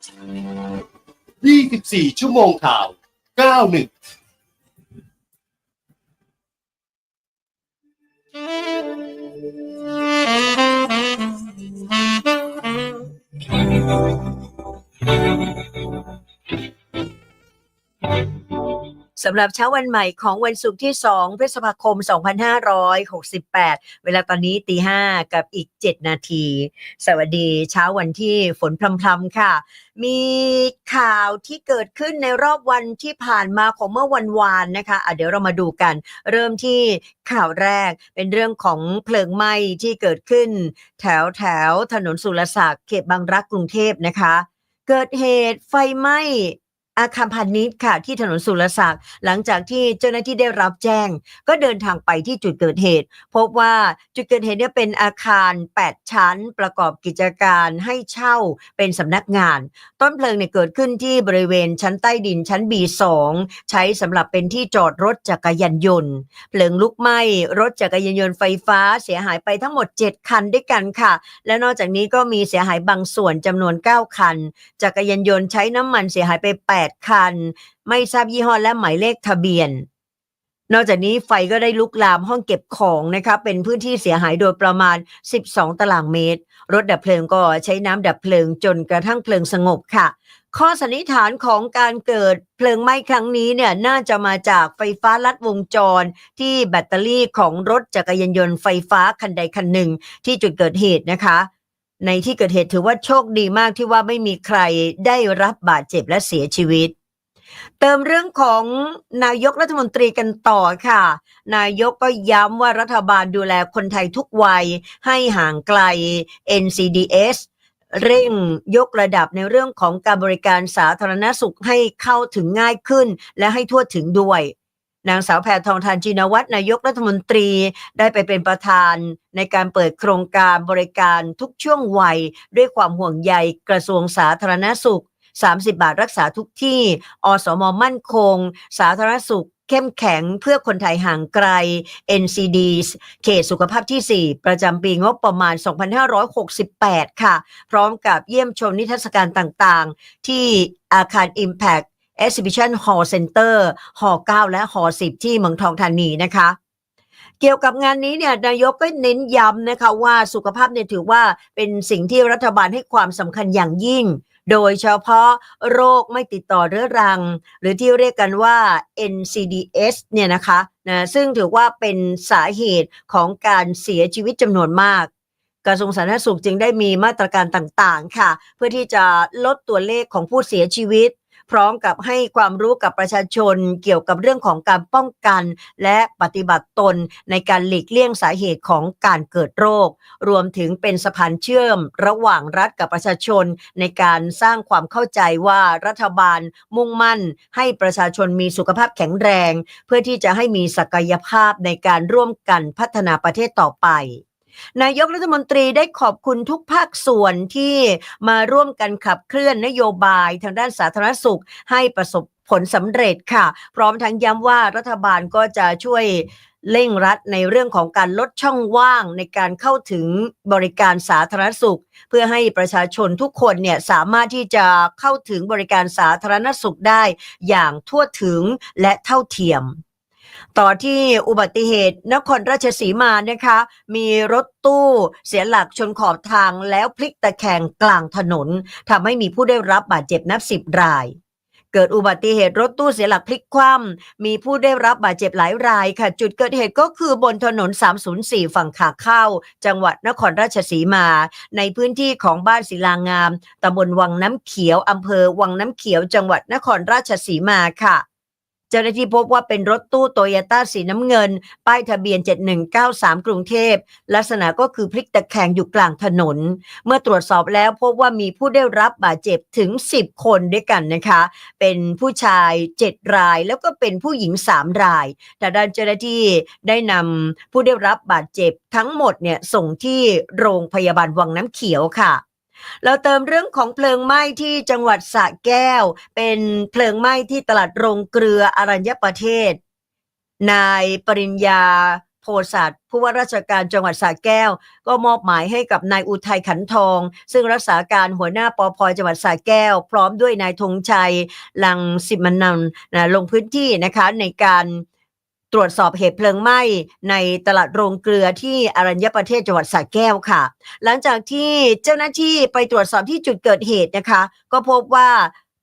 24 ชั่วโมงข่าว 91 สำหรับเช้าวันใหม่ของวันศุกร์ที่ 2 พฤษภาคม 2568 เวลาตอนนี้ตีห้ากับอีก 7 นาที สวัสดีเช้าวันที่ฝนพรำๆค่ะ มีข่าวที่เกิดขึ้นในรอบวันที่ผ่านมาของเมื่อวันวานนะคะะเดี๋ยวเรามาดูกัน เริ่มที่ข่าวแรกเป็นเรื่องของเพลิงไหม้ที่เกิดขึ้น แถวแถวถนนสุรศักดิ์เขตบางรักกรุงเทพนะคะ เกิดเหตุไฟไหม้ อาคารพาณิชย์ค่ะที่ถนนสุรศักดิ์หลังจากที่เจ้าหน้าที่ได้รับแจ้ง ก็เดินทางไปที่จุดเกิดเหตุ พบว่าจุดเกิดเหตุเนี่ยเป็นอาคาร 8 ชั้น ประกอบกิจการให้เช่าเป็นสำนักงาน ต้นเพลิงเนี่ยเกิดขึ้นที่บริเวณชั้นใต้ดินชั้น B2 ใช้สำหรับเป็นที่จอดรถจักรยานยนต์เพลิงลุกไหม้รถจักรยานยนต์ไฟฟ้าเสียหายไปทั้งหมด 7 คันด้วยกันค่ะ และนอกจากนี้ก็มีเสียหายบางส่วนจำนวน 9 คัน จักรยานยนต์ใช้น้ำมันเสียหายไป 8คัน ไม่ทราบยี่ห้อและหมายเลขทะเบียน นอกจากนี้ไฟก็ได้ลุกลามห้องเก็บของนะคะเป็นพื้นที่เสียหายโดยประมาณ 12 ตารางเมตร รถดับเพลิงก็ใช้น้ำดับเพลิงจนกระทั่งเพลิงสงบค่ะข้อสันนิษฐานของการเกิดเพลิงไหม้ครั้งนี้เนี่ยน่าจะมาจากไฟฟ้าลัดวงจร ที่แบตเตอรี่ของรถจักรยานยนต์ไฟฟ้าคันใดคันหนึ่งที่จุดเกิดเหตุนะคะ ในที่เกิดเหตุถือว่าโชคดีมากที่ว่าไม่มีใครได้รับบาดเจ็บและเสียชีวิต เติมเรื่องของนายกรัฐมนตรีกันต่อค่ะ นายกก็ย้ำว่ารัฐบาลดูแลคนไทยทุกวัยให้ห่างไกล NCDS เร่งยกระดับในเรื่องของการบริการสาธารณสุขให้เข้าถึงง่ายขึ้น และให้ทั่วถึงด้วย นางสาวแพทองทานจินวัตรนายกรัฐมนตรีได้ไปเป็นประธานในการเปิดโครงการบริการทุกช่วงวัย ด้วยความห่วงใยกระทรวงสาธารณสุข 30 บาทรักษาทุกที่ อสมมั่นคง สาธารณสุขเข้มแข็งเพื่อคนไทยห่างไกล NCD เขตสุขภาพที่ 4 ประจำปีงบประมาณ 2568 ค่ะ พร้อมกับเยี่ยมชมนิทรรศการต่างๆ ที่อาคาร Impact Exhibition Hall Center หอ9และหอ10 ที่เมืองทองธานีนะคะ เกี่ยวกับงานนี้เนี่ยนายกก็เน้นย้ำนะคะว่าสุขภาพเนี่ยถือว่าเป็นสิ่งที่รัฐบาลให้ความสำคัญอย่างยิ่ง โดยเฉพาะโรคไม่ติดต่อเรื้อรัง หรือที่เรียกกันว่า NCDS เนี่ยนะคะนะซึ่งถือว่าเป็นสาเหตุของการเสียชีวิตจำนวนมากกระทรวงสาธารณสุขจึงได้มีมาตรการต่างๆ ค่ะ เพื่อที่จะลดตัวเลขของผู้เสียชีวิต พร้อมกับให้ความรู้กับประชาชนเกี่ยวกับเรื่องของการป้องกัน และปฏิบัติตนในการหลีกเลี่ยงสาเหตุของการเกิดโรค รวมถึงเป็นสะพานเชื่อมระหว่างรัฐกับประชาชน ในการสร้างความเข้าใจว่ารัฐบาลมุ่งมั่น ให้ประชาชนมีสุขภาพแข็งแรง เพื่อที่จะให้มีศักยภาพในการร่วมกันพัฒนาประเทศต่อไป นายกรัฐมนตรีได้ขอบคุณทุกภาคส่วนที่มาร่วมกันขับเคลื่อนนโยบายทางด้านสาธารณสุขให้ประสบผลสำเร็จค่ะ พร้อมทั้งย้ำว่ารัฐบาลก็จะช่วยเร่งรัดในเรื่องของการลดช่องว่างในการเข้าถึงบริการสาธารณสุข เพื่อให้ประชาชนทุกคนเนี่ยสามารถที่จะเข้าถึงบริการสาธารณสุขได้อย่างทั่วถึงและเท่าเทียม ต่อที่อุบัติเหตุนครราชสีมานะคะ มีรถตู้เสียหลักชนขอบทางแล้วพลิกตะแคงกลางถนนทำให้มีผู้ได้รับบาดเจ็บนับสิบราย เกิดอุบัติเหตุรถตู้เสียหลักพลิกคว่ำมีผู้ได้รับบาดเจ็บหลายรายค่ะ จุดเกิดเหตุก็คือบนถนน 304 ฝั่งขาเข้า จังหวัดนครราชสีมา ในพื้นที่ของบ้านศิลางามตำบลวังน้ำเขียวอำเภอวังน้ำเขียว จังหวัดนครราชสีมาค่ะ เจ้าหน้าที่พบว่าเป็นรถตู้โตโยต้าสีน้ำเงิน ป้ายทะเบียน 7193 กรุงเทพ ลักษณะก็คือพลิกตะแคงอยู่กลางถนน เมื่อตรวจสอบแล้วพบว่ามีผู้ได้รับบาดเจ็บถึง 10 คนด้วยกันนะคะ เป็นผู้ชาย 7 รายแล้วก็เป็นผู้หญิง 3 รายแต่ด้านเจ้าหน้าที่ได้นำผู้ได้รับบาดเจ็บทั้งหมดเนี่ยส่งที่โรงพยาบาลวังน้ำเขียวค่ะ เราเติมเรื่องของเพลิงไหม้ที่จังหวัดสระแก้ว เป็นเพลิงไหม้ที่ตลาดโรงเกลืออรัญญประเทศ นายปริญญาโพสัตผู้ว่าราชการจังหวัดสระแก้ว ก็มอบหมายให้กับนายอุทัยขันทอง ซึ่งรักษาการหัวหน้าปอพจังหวัดสระแก้ว พร้อมด้วยนายธงชัย ลังสิมันนันนะลงพื้นที่นะคะในการ ตรวจสอบเหตุเพลิงไหม้ในตลาดโรงเกลือที่อรัญญประเทศจังหวัดสระแก้วค่ะ หลังจากที่เจ้าหน้าที่ไปตรวจสอบที่จุดเกิดเหตุนะคะ ก็พบว่า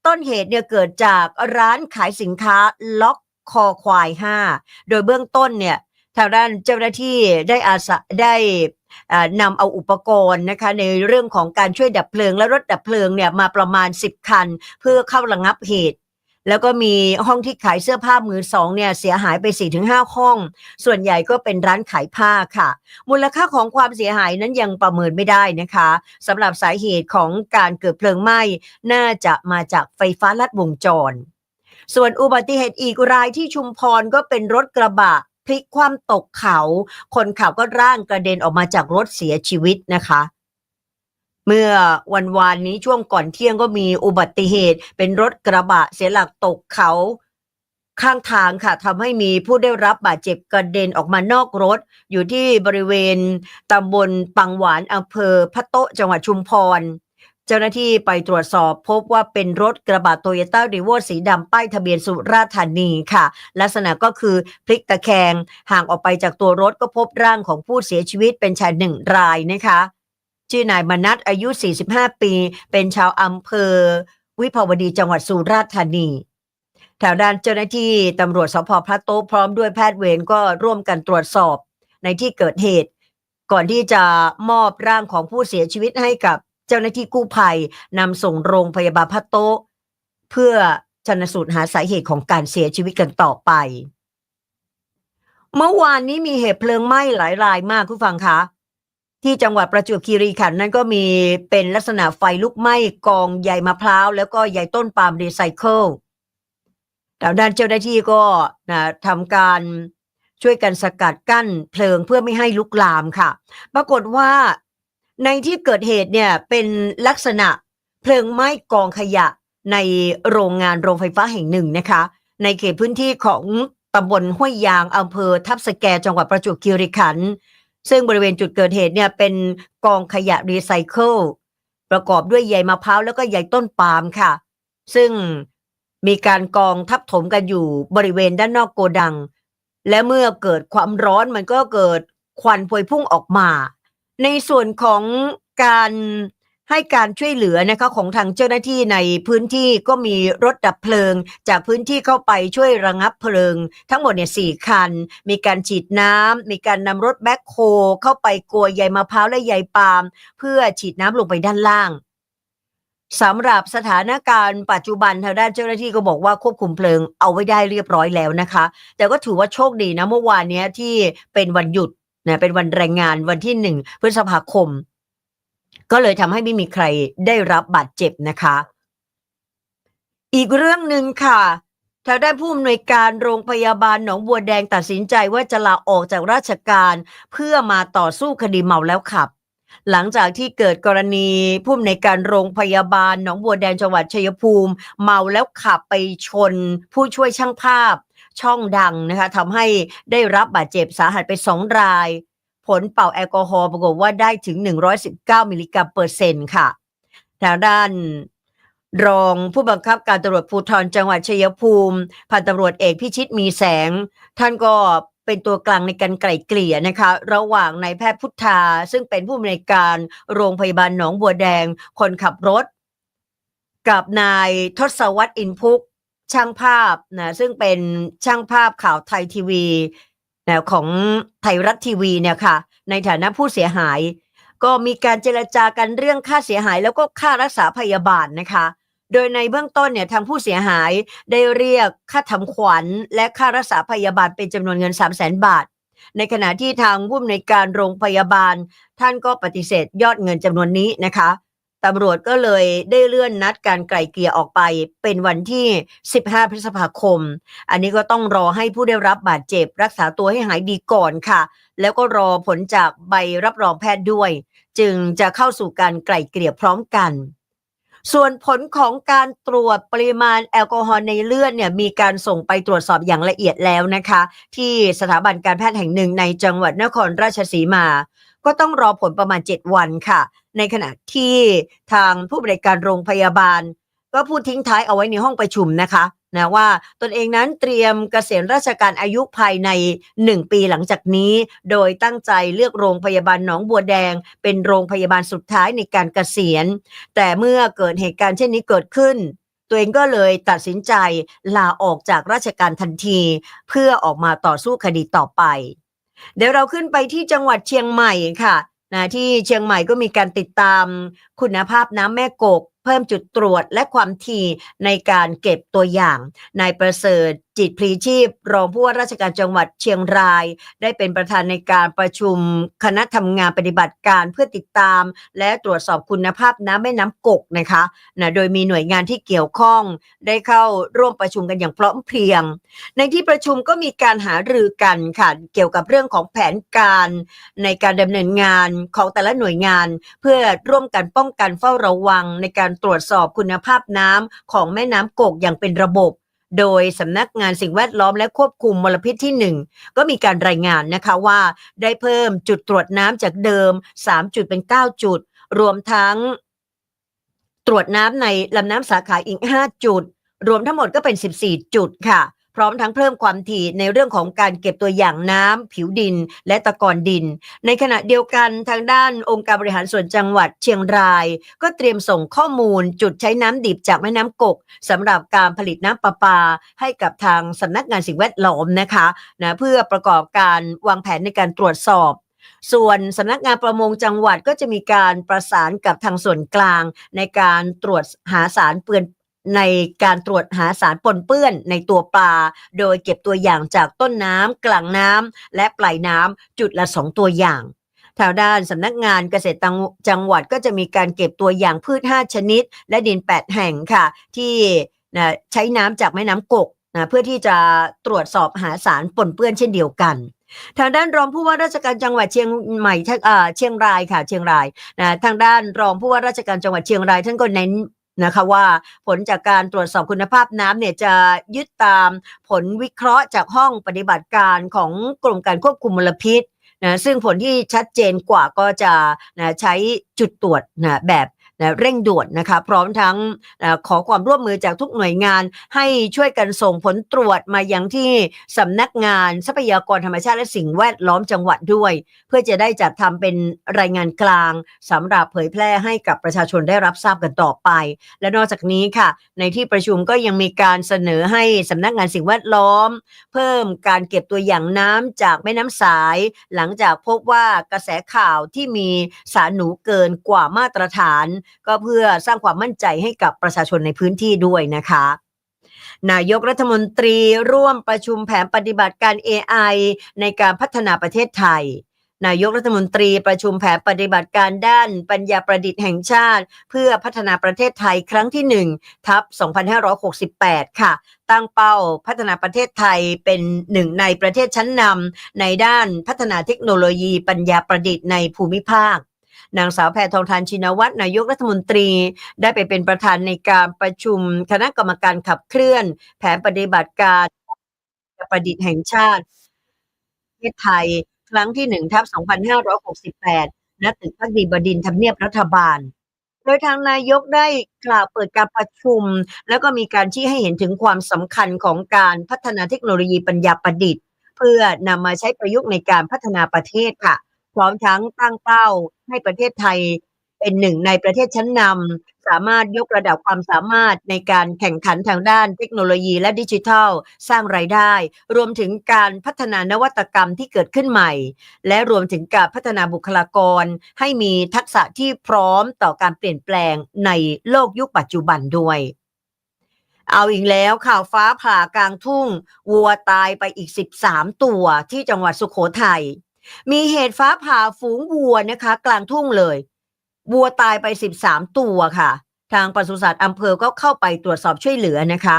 ต้นเหตุเนี่ยเกิดจากร้านขายสินค้าล็อกคอควาย 5 โดยเบื้องต้นเนี่ยทางด้านเจ้าหน้าที่ได้อาสาได้นำเอาอุปกรณ์นะคะในเรื่องของการช่วยดับเพลิงและรถดับเพลิงเนี่ยมาประมาณ 10 คัน เพื่อเข้าระงับเหตุ แล้วก็มีห้องที่ขายเสื้อผ้ามือสองเนี่ยเสียหายไป 4-5 ห้อง ส่วนใหญ่ก็เป็นร้านขายผ้าค่ะ มูลค่าของความเสียหายนั้นยังประเมินไม่ได้นะคะสำหรับสาเหตุของการเกิดเพลิงไหม้น่าจะมาจากไฟฟ้าลัดวงจร ส่วนอุบัติเหตุอีกรายที่ชุมพรก็เป็นรถกระบะพลิกคว่ำตกเขา คนขับก็ร่างกระเด็นออกมาจากรถเสียชีวิตนะคะ เมื่อวันวานนี้ช่วงก่อนเที่ยงก็มีอุบัติเหตุ เป็นรถกระบะเสียหลักตกเขาข้างทางค่ะทำให้มีผู้ได้รับบาดเจ็บกระเด็นออกมานอกรถ อยู่ที่บริเวณตำบลปังหวานอำเภอพะโต๊ะจังหวัดชุมพร เจ้าหน้าที่ไปตรวจสอบพบว่าเป็นรถกระบะโตโยต้ารีโวสีดำป้ายทะเบียนสุราษฎร์ธานีค่ะ ลักษณะก็คือพลิกตะแคงห่างออกไปจากตัวรถก็พบร่างของผู้เสียชีวิตเป็นชายหนึ่งรายนะคะ ชื่อนายมนัทอายุ 45 ปี เป็นชาวอำเภอ วิภาวดีจังหวัดสุราษฎร์ธานีทางด้านเจ้าหน้าที่ตำรวจสพพระโต๊ะพร้อมด้วยแพทย์เวรก็ร่วมกันตรวจสอบในที่เกิดเหตุ ก่อนที่จะมอบร่างของผู้เสียชีวิตให้กับเจ้าหน้าที่กู้ภัยนำส่งโรงพยาบาลพระโต๊ะเพื่อชนสูตรหาสาเหตุของการเสียชีวิตกันต่อไป เมื่อวานนี้มีเหตุเพลิงไหม้หลายรายมากคุณฟังคะ ที่จังหวัดประจวบคีรีขันธ์นั้นก็มีเป็นลักษณะไฟลุกไหม้กองใยมะพร้าว แล้วก็ใยต้นปาล์มรีไซเคิลทางด้านเจ้าหน้าที่ก็นะทำการช่วยกันสกัดกั้นเพลิงเพื่อไม่ให้ลุกลามค่ะ ปรากฏว่าในที่เกิดเหตุเนี่ยเป็นลักษณะเพลิงไหม้กองขยะในโรงงานโรงไฟฟ้าแห่งหนึ่งนะคะ ในเขตพื้นที่ของตำบลห้วยยางอำเภอทับสแกจังหวัดประจวบคีรีขันธ์ ซึ่งบริเวณจุดเกิดเหตุเนี่ยเป็นกองขยะรีไซเคิลประกอบด้วยใยมะพร้าวแล้วก็ใยต้นปาล์มค่ะ ซึ่งมีการกองทับถมกันอยู่บริเวณด้านนอกโกดัง และเมื่อเกิดความร้อนมันก็เกิดควันพวยพุ่งออกมา ในส่วนของการ ให้การช่วยเหลือนะคะของทางเจ้าหน้าที่ในพื้นที่ก็มีรถดับเพลิง จากพื้นที่เข้าไปช่วยระงับเพลิง ทั้งหมดเนี่ยสี่คัน มีการฉีดน้ำมีการนำรถแบ็คโฮเข้าไปกลัวใยมะพร้าวและใยปาล์มเพื่อฉีดน้ำลงไปด้านล่างสำหรับสถานการณ์ปัจจุบันทางด้านเจ้าหน้าที่ก็บอกว่าควบคุมเพลิงเอาไว้ได้เรียบร้อยแล้วนะคะ แต่ก็ถือว่าโชคดีนะเมื่อวานนี้ที่เป็นวันหยุดนะเป็นวันแรงงานวันที่หนึ่งพฤษภาคม ก็เลยทำให้ไม่มีใครได้รับบาดเจ็บนะคะ อีกเรื่องหนึ่งค่ะทางด้านผู้อำนวยการโรงพยาบาลหนองบัวแดงตัดสินใจว่าจะลาออกจากราชการ เพื่อมาต่อสู้คดีเมาแล้วขับ หลังจากที่เกิดกรณีผู้อำนวยการโรงพยาบาลหนองบัวแดงจังหวัดชัยภูมิ เมาแล้วขับไปชน ผู้ช่วยช่างภาพ ช่องดังนะคะทำให้ได้รับบาดเจ็บสาหัสไปสองราย ผลเป่าแอลกอฮอล์ปรากฏว่าได้ถึง 119 มิลลิกรัมเปอร์เซ็นต์ค่ะทางด้านรองผู้บังคับการตำรวจภูธรจังหวัดชัยภูมิพันตำรวจเอกพิชิตมีแสง ท่านก็เป็นตัวกลางในการไกล่เกลี่ยนะคะ ระหว่างนายแพทย์พุทธา ซึ่งเป็นผู้อำนวยการโรงพยาบาลหนองบัวแดง คนขับรถ กับนายทศวรรษอินพุกช่างภาพนะซึ่งเป็นช่างภาพข่าวไทยทีวี นะของไทยรัฐทีวีเนี่ยค่ะ ในฐานะผู้เสียหาย ก็มีการเจรจากันเรื่องค่าเสียหายแล้วก็ค่ารักษาพยาบาลนะคะ โดยในเบื้องต้นเนี่ยทางผู้เสียหายได้เรียกค่าทำขวัญ และค่ารักษาพยาบาลเป็นจำนวนเงิน 3 0 0 0 0 0 บาท ในขณะที่ทางผู้อำนวยการโรงพยาบาล ท่านก็ปฏิเสธยอดเงินจำนวนนี้นะคะ ตำรวจก็เลยได้เลื่อนนัดการไกล่เกลี่ยออกไปเป็นวันที่ 15 พฤษภาคม อันนี้ก็ต้องรอให้ผู้ได้รับบาดเจ็บ รักษาตัวให้หายดีก่อนค่ะ แล้วก็รอผลจากใบรับรองแพทย์ด้วย จึงจะเข้าสู่การไกล่เกลี่ยพร้อมกัน ส่วนผลของการตรวจปริมาณแอลกอฮอล์ในเลือดเนี่ยมีการส่งไปตรวจสอบอย่างละเอียดแล้วนะคะ ที่สถาบันการแพทย์แห่งหนึ่งในจังหวัดนครราชสีมา ก็ต้องรอผลประมาณ 7 วันค่ะ ในขณะที่ทางผู้บริการโรงพยาบาล ก็พูดทิ้งท้ายเอาไว้ในห้องประชุมนะคะนะว่าตนเองนั้นเตรียมเกษียณราชการอายุภายใน 1 ปีหลังจากนี้ โดยตั้งใจเลือกโรงพยาบาลหนองบัวแดง เป็นโรงพยาบาลสุดท้ายในการเกษียณ แต่เมื่อเกิดเหตุการณ์เช่นนี้เกิดขึ้น ตัวเองก็เลยตัดสินใจลาออกจากราชการทันที เพื่อออกมาต่อสู้คดีต่อไป เดี๋ยวเราขึ้นไปที่จังหวัดเชียงใหม่ค่ะนะที่เชียงใหม่ก็มีการติดตามคุณภาพน้ำแม่กก เพิ่มจุดตรวจและความถี่ในการเก็บตัวอย่างนายประเสริฐ จิตพลีชีพ รองผู้ว่าราชการจังหวัดเชียงราย ได้เป็นประธานในการประชุมคณะทำงานปฏิบัติการเพื่อติดตาม และตรวจสอบคุณภาพน้ำแม่น้ำกกนะคะนะโดยมีหน่วยงานที่เกี่ยวข้อง ได้เข้าร่วมประชุมกันอย่างพร้อมเพรียง ในที่ประชุมก็มีการหารือกันค่ะเกี่ยวกับเรื่องของแผนการในการดำเนินงานของแต่ละหน่วยงาน เพื่อร่วมกันป้องกันเฝ้าระวัง ในการตรวจสอบคุณภาพน้ำของแม่น้ำกกอย่างเป็นระบบ โดยสำนักงานสิ่งแวดล้อมและควบคุมมลพิษที่ 1 ก็มีการรายงานนะคะว่าได้เพิ่มจุดตรวจน้ำจากเดิม 3 จุดเป็น 9 จุด รวมทั้งตรวจน้ำในลำน้ำสาขาอีก 5 จุด รวมทั้งหมดก็เป็น 14 จุดค่ะ พร้อมทั้งเพิ่มความถี่ในเรื่องของการเก็บตัวอย่างน้ำผิวดิน และตะกอนดิน ในขณะเดียวกันทางด้านองค์การบริหารส่วนจังหวัดเชียงราย ก็เตรียมส่งข้อมูลจุดใช้น้ำดิบจากแม่น้ำกกสำหรับการผลิตน้ำประปา ให้กับทางสำนักงานสิ่งแวดล้อมนะคะนะเพื่อประกอบการวางแผนในการตรวจสอบส่วนสำนักงานประมงจังหวัดก็จะมีการประสานกับทางส่วนกลางในการตรวจหาสารเปื้อน ในการตรวจหาสารปนเปื้อนในตัวปลา โดยเก็บตัวอย่างจากต้นน้ำกลางน้ำและปลายน้ำจุดละสองตัวอย่างทางด้านสำนักงานเกษตรจังหวัดก็จะมีการเก็บตัวอย่างพืช 5 ชนิด และดิน 8 แห่งค่ะ ที่นะใช้น้ำจากแม่น้ำกกนะเพื่อที่จะตรวจสอบหาสารปนเปื้อนเช่นเดียวกัน ทางด้านรองผู้ว่าราชการจังหวัดเชียงใหม่เอ่อเชียงรายค่ะเชียงรายนะทางด้านรองผู้ว่าราชการจังหวัดเชียงรายท่านก็เน้น นะคะว่าผลจากการตรวจสอบคุณภาพน้ำเนี่ยจะยึดตามผลวิเคราะห์จากห้องปฏิบัติการของกรมการควบคุมมลพิษนะซึ่งผลที่ชัดเจนกว่าก็จะนะใช้จุดตรวจนะแบบ นะเร่งด่วนนะคะพร้อมทั้งนะขอความร่วมมือจากทุกหน่วยงานให้ช่วยกันส่งผลตรวจมายังที่สำนักงานทรัพยากรธรรมชาติและสิ่งแวดล้อมจังหวัดด้วย เพื่อจะได้จัดทำเป็นรายงานกลางสำหรับเผยแพร่ให้กับประชาชนได้รับทราบกันต่อไป และนอกจากนี้ค่ะ ในที่ประชุมก็ยังมีการเสนอให้สำนักงานสิ่งแวดล้อม เพิ่มการเก็บตัวอย่างน้ำจากแม่น้ำสาย หลังจากพบว่ากระแสข่าวที่มีสารหนูเกินกว่ามาตรฐานก็เพื่อสร้างความมั่นใจให้กับประชาชนในพื้นที่ด้วยนะคะ นายกรัฐมนตรีร่วมประชุมแผนปฏิบัติการ AI ในการพัฒนาประเทศไทยนายกรัฐมนตรีประชุมแผนปฏิบัติการด้านปัญญาประดิษฐ์แห่งชาติ เพื่อพัฒนาประเทศไทยครั้งที่ 1 ทับ 2568 ค่ะ ตั้งเป้าพัฒนาประเทศไทยเป็นหนึ่งในประเทศชั้นนำในด้านพัฒนาเทคโนโลยีปัญญาประดิษฐ์ในภูมิภาค นางสาวแพทองทานชินวัตรนายกรัฐมนตรี ได้ไปเป็นประธานในการประชุมคณะกรรมการขับเคลื่อน แผนปฏิบัติการประดิษฐ์แห่งชาติประเทศไทย ครั้งที่1ทับ2568ณตึกพักดีบดินทร์ทำเนียบรัฐบาลโดยทางนายกได้กล่าวเปิดการประชุม แล้วก็มีการชี้ให้เห็นถึงความสำคัญของการพัฒนาเทคโนโลยีปัญญาประดิษฐ์ เพื่อนำมาใช้ประยุกต์ในการพัฒนาประเทศค่ะ พร้อมทั้งตั้งเป้า ให้ประเทศไทยเป็นหนึ่งในประเทศชั้นนำสามารถยกระดับความสามารถในการแข่งขันทางด้านเทคโนโลยีและดิจิทัล สร้างรายได้ รวมถึงการพัฒนานวัตกรรมที่เกิดขึ้นใหม่ และรวมถึงการพัฒนาบุคลากร ให้มีทักษะที่พร้อมต่อการเปลี่ยนแปลงในโลกยุคปัจจุบันด้วยเอาอีกแล้วข่าวฟ้าผ่ากลางทุ่ง วัวตายไปอีก 13 ตัวที่จังหวัดสุโขทัย มีเหตุฟ้าผ่าฝูงวัวนะคะ กลางทุ่งเลยวัวตายไป 13 ตัวค่ะ ทางปศุสัตว์อำเภอก็เข้าไปตรวจสอบช่วยเหลือนะคะ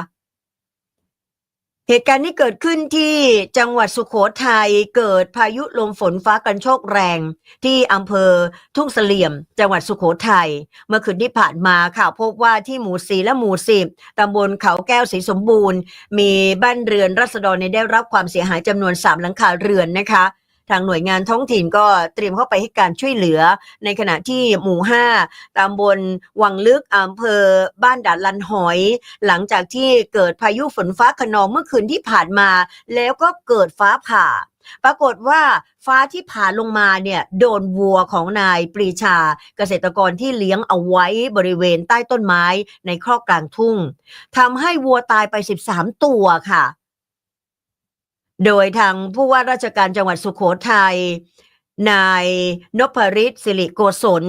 เหตุการณ์นี้เกิดขึ้นที่จังหวัดสุขโขทัยเกิดพายุลมฝนฟ้ากันโชกแรง ที่อำเภอทุ่งเสลี่ยม จังหวัดสุขโขทัยเมื่อคืนที่ผ่านมาค่ะพบว่าที่หมู่สีและหมู่สิบตำบลเขาแก้วศรีสมบูรณ์ มีบ้านเรือนรัษฎรได้รับความเสียหายจำนวนสามหลังคาเรือนนะคะ ทางหน่วยงานท้องถิ่นก็เตรียมเข้าไปให้การช่วยเหลือ ในขณะที่หมู่ห้าตำบลวังลึกอำเภอบ้านด่านลันหอย หลังจากที่เกิดพายุฝนฟ้าขนองเมื่อคืนที่ผ่านมา แล้วก็เกิดฟ้าผ่า ปรากฏว่าฟ้าที่ผ่าลงมาเนี่ยโดนวัวของนายปรีชา เกษตรกรที่เลี้ยงเอาไว้บริเวณใต้ต้นไม้ในครอกกลางทุ่งทำให้วัวตายไป 13 ตัวค่ะ โดยทางผู้ว่าราชการจังหวัดสุขโขทัยนายนพริตสิริโกศล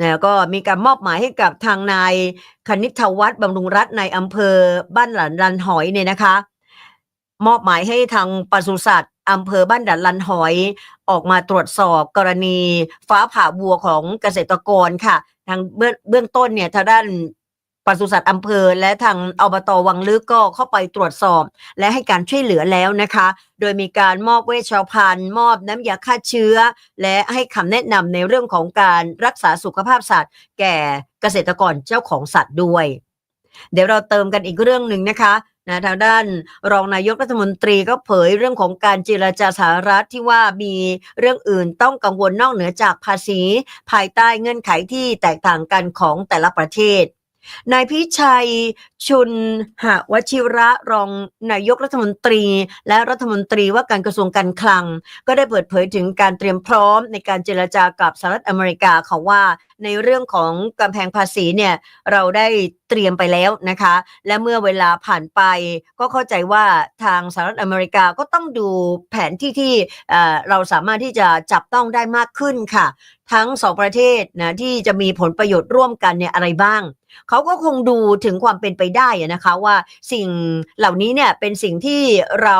นะก็มีการมอบหมายให้กับทางนายคณิตวัฒน์บำรุงรัตน์ในอำเภอบ้านหลันลันหอยเนี่ยนะคะ มอบหมายให้ทางปศุสัตว์อำเภอบ้านดันลันหอย ออกมาตรวจสอบกรณีฟ้าผ่าวัวของเกษตรกรค่ะ ทางเบื้องต้นเนี่ยทางด้าน ศุสัตว์อำเภอ และทางอบตวังลึกก็เข้าไปตรวจสอบ และให้การช่วยเหลือแล้วนะคะ โดยมีการมอบเวชภัณฑ์ มอบน้ำยาฆ่าเชื้อ และให้คำแนะนำในเรื่องของการรักษาสุขภาพสัตว์ แก่เกษตรกรเจ้าของสัตว์ด้วย เดี๋ยวเราเติมกันอีกเรื่องหนึ่งนะคะนะทางด้านรองนายกรัฐมนตรีก็เผยเรื่องของการเจรจาสหรัฐที่ว่ามีเรื่องอื่นต้องกังวลนอกเหนือจากภาษี ภายใต้เงื่อนไขที่แตกต่างกันของแต่ละประเทศ นายพิชัยชุนหะวชิระรองนายกรัฐมนตรี และรัฐมนตรีว่าการกระทรวงการคลัง ก็ได้เปิดเผยถึงการเตรียมพร้อมในการเจรจากับสหรัฐอเมริกาเขาว่า ในเรื่องของกำแพงภาษีเนี่ยเราได้เตรียมไปแล้วนะคะ และเมื่อเวลาผ่านไปก็เข้าใจว่าทางสหรัฐอเมริกาก็ต้องดูแผนที่ที่เราสามารถที่จะจับต้องได้มากขึ้นค่ะ ทั้งสองประเทศนะที่จะมีผลประโยชน์ร่วมกันเนี่ยอะไรบ้างเขาก็คงดูถึงความเป็นไปได้นะคะว่าสิ่งเหล่านี้เนี่ยเป็นสิ่งที่เรา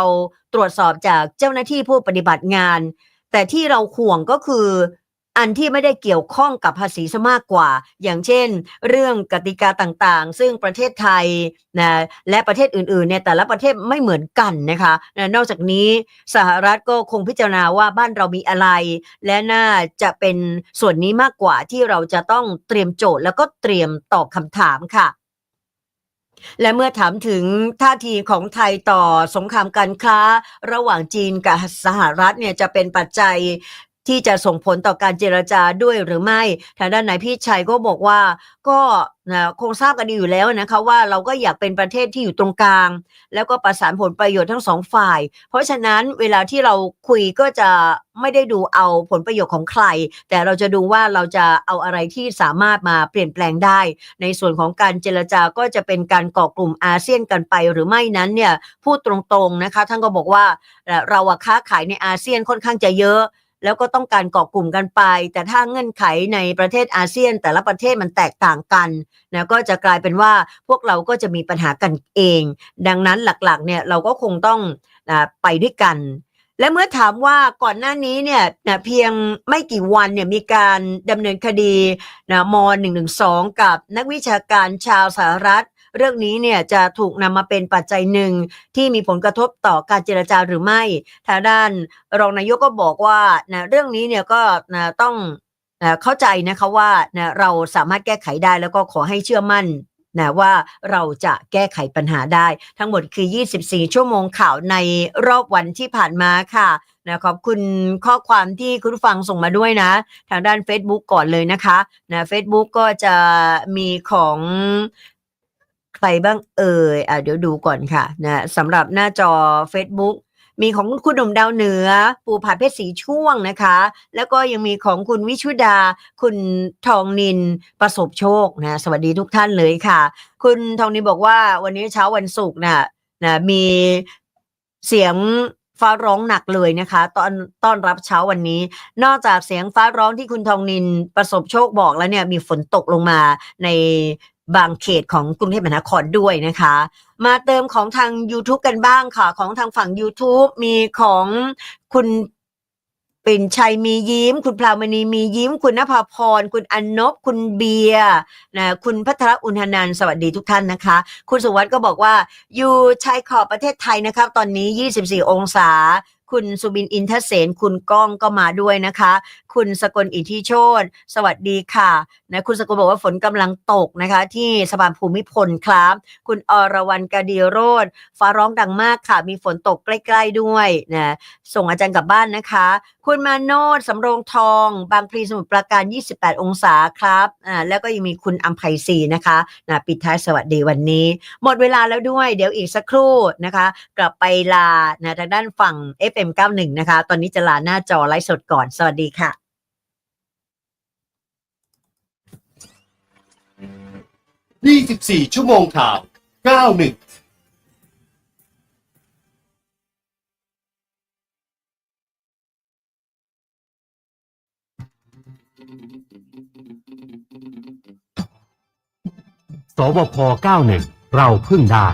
ตรวจสอบจากเจ้าหน้าที่ผู้ปฏิบัติงาน แต่ที่เราห่วงก็คือ อันที่ไม่ได้เกี่ยวข้องกับภาษีซะมากกว่า อย่างเช่น เรื่องกติกาต่างๆ ซึ่งประเทศไทยนะและประเทศอื่นๆเนี่ยแต่ละประเทศไม่เหมือนกันนะคะนะนอกจากนี้สหรัฐก็คงพิจารณาว่าบ้านเรามีอะไร และน่าจะเป็นส่วนนี้มากกว่าที่เราจะต้องเตรียมโจทย์แล้วก็เตรียมตอบคำถามค่ะและเมื่อถามถึงท่าทีของไทยต่อสงครามการค้า ระหว่างจีนกับสหรัฐเนี่ยจะเป็นปัจจัย ที่จะส่งผลต่อการเจรจาด้วยหรือไม่ ทางด้านนายพี่ชัยก็บอกว่าก็นะคงทราบกันดีอยู่แล้วนะคะว่าเราก็อยากเป็นประเทศที่อยู่ตรงกลาง แล้วก็ประสานผลประโยชน์ทั้งสองฝ่าย เพราะฉะนั้นเวลาที่เราคุยก็จะไม่ได้ดูเอาผลประโยชน์ของใคร แต่เราจะดูว่าเราจะเอาอะไรที่สามารถมาเปลี่ยนแปลงได้ ในส่วนของการเจรจาก็จะเป็นการก่อกลุ่มอาเซียนกันไปหรือไม่นั้นเนี่ยพูดตรงๆนะคะท่านก็บอกว่าเราค้าขายในอาเซียนค่อนข้างจะเยอะ แล้วก็ต้องการเกาะกลุ่มกันไป แต่ถ้าเงื่อนไขในประเทศอาเซียน แต่ละประเทศมันแตกต่างกันนะก็จะกลายเป็นว่าพวกเราก็จะมีปัญหากันเอง ดังนั้นหลักๆเนี่ยเราก็คงต้องนะไปด้วยกัน และเมื่อถามว่าก่อนหน้านี้เนี่ยนะเพียงไม่กี่วันเนี่ยมีการดำเนินคดีนะม .112 กับนักวิชาการชาวสหรัฐ เรื่องนี้เนี่ยจะถูกนำมาเป็นปัจจัยหนึ่งที่มีผลกระทบต่อการเจรจาหรือไม่ทางด้านรองนายกก็บอกว่านะเรื่องนี้เนี่ยก็นะต้องนะเข้าใจนะคะว่านะเราสามารถแก้ไขได้แล้วก็ขอให้เชื่อมั่นนะว่าเราจะแก้ไขปัญหาได้ ทั้งหมดคือ 24 ชั่วโมงข่าวในรอบวันที่ผ่านมาค่ะนะขอบคุณข้อความที่คุณฟังส่งมาด้วยนะ ทางด้าน Facebook ก่อนเลยนะคะนะ Facebook ก็จะมีของ ใครบ้างเอ่ยอะเดี๋ยวดูก่อนค่ะนะสำหรับหน้าจอ Facebook มีของคุณหนุ่มดาวเหนือ ปูผาเพชรสีช่วงนะคะ แล้วก็ยังมีของคุณวิชุดา คุณทองนินประสบโชคนะสวัสดีทุกท่านเลยค่ะ คุณทองนินบอกว่าวันนี้เช้าวันศุกร์นะนะมีเสียงฟ้าร้องหนักเลยนะคะ ตอนต้อนรับเช้าวันนี้ นอกจากเสียงฟ้าร้องที่คุณทองนินประสบโชคบอกแล้วเนี่ยมีฝนตกลงมาใน บางเขตของกรุงเทพมหานครด้วยนะคะ มาเติมของทาง YouTube กันบ้างค่ะ ของทางฝั่ง YouTube มีของคุณปิ่นชัยมียิ้ม คุณพราวมณีมียิ้ม คุณนภาพร คุณอนนบคุณเบียร์นะคุณพัทรอุณหนันสวัสดีทุกท่านนะคะ คุณสุวัสด์ก็บอกว่า อยู่ชายขอบประเทศไทยนะครับ ตอนนี้ 24 องศา คุณสุบินอินทเสนคุณก้องก็มาด้วยนะคะ คุณสกลอิทธิโชตสวัสดีค่ะนะคุณสกลบอกว่าฝนกำลังตกนะคะ ที่สะพานภูมิพลครับ คุณอรวรรณกดีโรธฟ้าร้องดังมากค่ะ มีฝนตกใกล้ๆด้วยนะส่งอาจารย์กลับบ้านนะคะ คุณมาโนดสำโรงทอง บางพลีสมุทรปราการ 28 องศาครับอ่าแล้วก็ยังมีคุณอัมไพศรีนะคะนะปิดท้ายสวัสดีวันนี้ หมดเวลาแล้วด้วย เดี๋ยวอีกสักครู่นะคะ กลับไปลานะทางด้านฝั่ง FM91 นะคะ ตอนนี้จะลาหน้าจอไลฟ์สดก่อน สวัสดีค่ะ24ชั่วโมงข่าว 91สบพ91 เราพึ่งได้